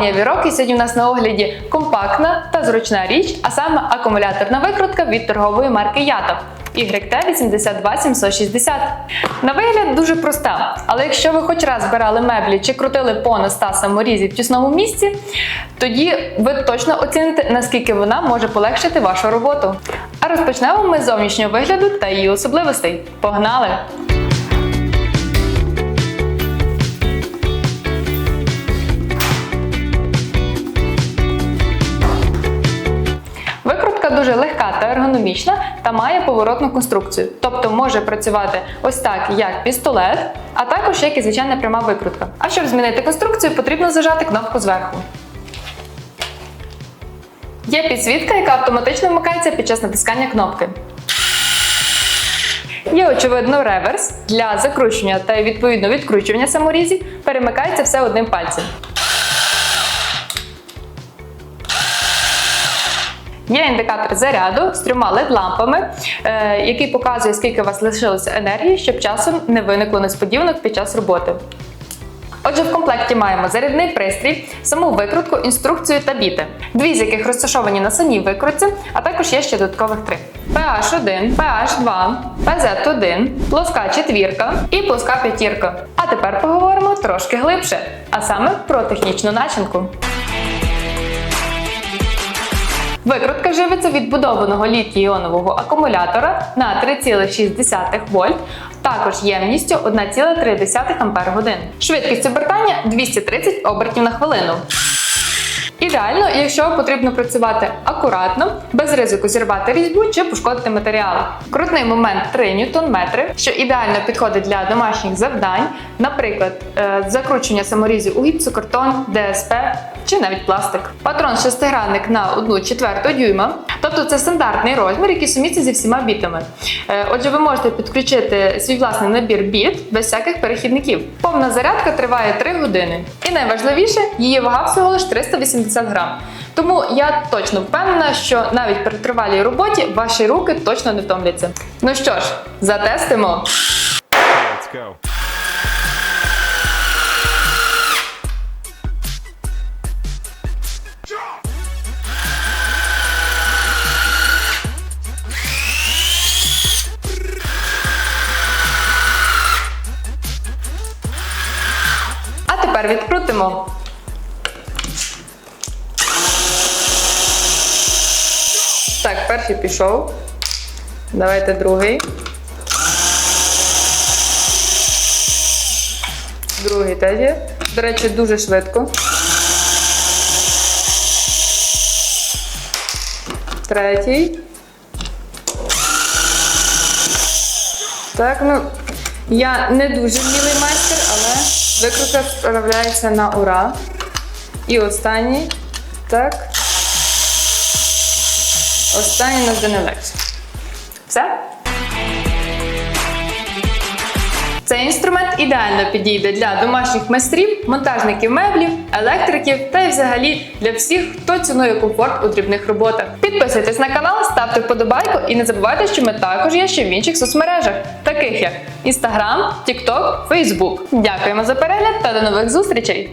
Компанія Вірок сьогодні у нас на огляді компактна та зручна річ, а саме акумуляторна викрутка від торгової марки Ято. YT82760. На вигляд дуже проста, але якщо ви хоч раз збирали меблі чи крутили понад 100 саморізів в тісному місці, тоді ви точно оціните, наскільки вона може полегшити вашу роботу. А розпочнемо ми з зовнішнього вигляду та її особливостей. Погнали! Дуже легка та ергономічна та має поворотну конструкцію, тобто може працювати ось так, як пістолет, а також як і звичайна пряма викрутка. А щоб змінити конструкцію, потрібно зажати кнопку зверху. Є підсвітка, яка автоматично вмикається під час натискання кнопки. Є, очевидно, реверс для закручування та відповідно відкручування саморізів. Перемикається все одним пальцем. Є індикатор заряду з трьома LED-лампами, е, який показує, скільки у вас лишилося енергії, щоб часом не виникло несподіванок під час роботи. Отже, в комплекті маємо зарядний пристрій, саму викрутку, інструкцію та біти, дві з яких розташовані на самій викрутці, а також є ще додаткових три: PH1, PH2, PZ1, плоска четвірка і плоска п'ятірка. А тепер поговоримо трошки глибше, а саме про технічну начинку. Викрутка живиться від будованого літій-іонового акумулятора на 3,6 вольт, також ємністю 1,3 Ампер-годин. Швидкість обертання 230 обертів на хвилину. Ідеально, якщо потрібно працювати акуратно, без ризику зірвати різьбу чи пошкодити матеріал. Крутний момент 3 ньютон-метри, що ідеально підходить для домашніх завдань, наприклад, закручення саморізів у гіпсокартон, ДСП чи навіть пластик. Патрон шестигранник на 1 четверту дюйма, тобто це стандартний розмір, який сумісться зі всіма бітами. Е, Отже, ви можете підключити свій власний набір біт без всяких перехідників. Повна зарядка триває 3 години. І найважливіше, її вага всього лише 380 грам. Тому я точно впевнена, що навіть при тривалій роботі ваші руки точно не втомляться. Ну що ж, затестимо. Let's go. Тепер відкрутимо. Так, перший пішов. Давайте другий. Другий теж є. До речі, дуже швидко. Третій. Так, ну я не дуже вмілий майстер, але викрутка справляється на ура. І останній. Так. Останній нас не легше. Все? Цей інструмент ідеально підійде для домашніх майстрів, монтажників меблів, електриків та й взагалі для всіх, хто цінує комфорт у дрібних роботах. Підписуйтесь на канал, ставте вподобайку і не забувайте, що ми також є ще в інших соцмережах, таких як Instagram, TikTok, Facebook. Дякуємо за перегляд та до нових зустрічей!